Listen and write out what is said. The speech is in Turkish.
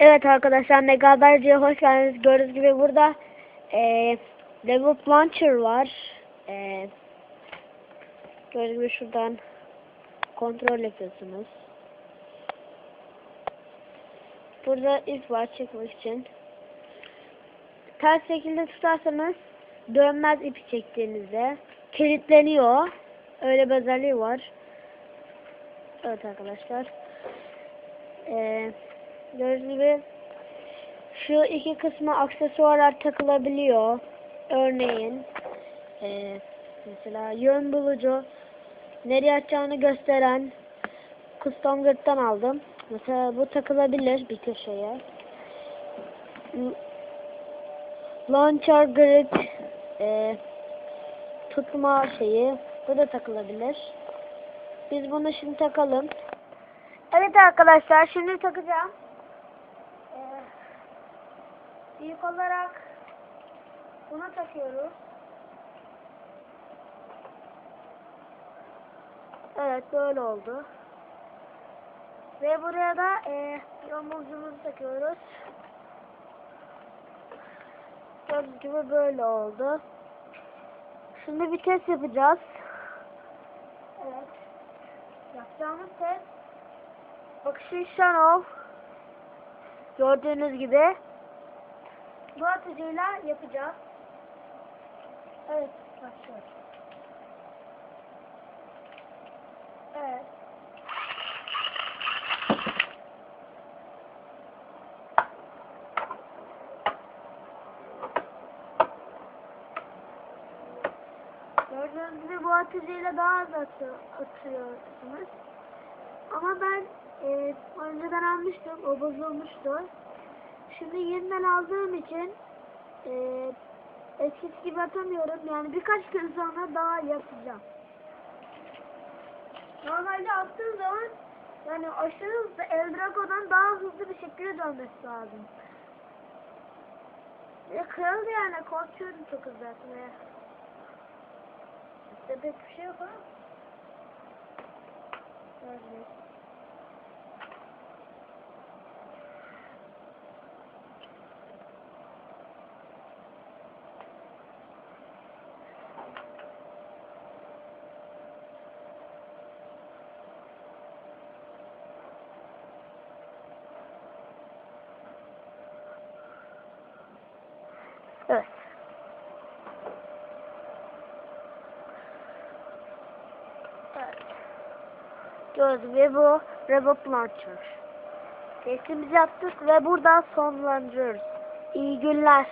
Evet arkadaşlar Mega Haberci'ye hoş geldiniz. Gördüğünüz gibi burada eee Level Launcher var. Eee gördüğünüz gibi şuradan kontrol yapıyorsunuz. Burada ip var çekmek için. Ters şekilde tutarsanız dönmez ipi çektiğinizde kilitleniyor. Öyle bir özelliği var. Evet arkadaşlar. Eee Gördüğünüz gibi şu iki kısma aksesuarlar takılabiliyor. Örneğin eee, mesela yön bulucu nereye açacağını gösteren custom grid'den aldım. Mesela bu takılabilir bir köşeye. Launcher grid eee, tutma şeyi bu da takılabilir. Biz bunu şimdi takalım. Evet arkadaşlar şimdi takacağım. İlk olarak bunu takıyoruz. Evet böyle oldu. Ve buraya da e, yamulcumuzu takıyoruz. Gördüğünüz gibi böyle oldu. Şimdi bir test yapacağız. Evet. Yapacağımız test bakışı şanov. Gördüğünüz gibi bu atıcıyla yapacağız. Evet, başlıyoruz. Evet. Gördüğünüz gibi bu atıcıyla daha az atıyor, atıyorsunuz. Ama ben e, önceden almıştım, o bozulmuştu. Şimdi yeniden aldığım için e, eskisi gibi atamıyorum. Yani birkaç gün sonra daha yapacağım. Normalde attığım zaman yani aşırı hızlı Eldrago'dan daha hızlı bir şekilde dönmesi lazım. Ya kırıldı yani korkuyorum çok hızlı atmaya. İşte pek bir şey yok ama. Evet. Gördüğünüz gibi bu Robot Launcher. Testimizi yaptık ve buradan sonlandırıyoruz. İyi günler.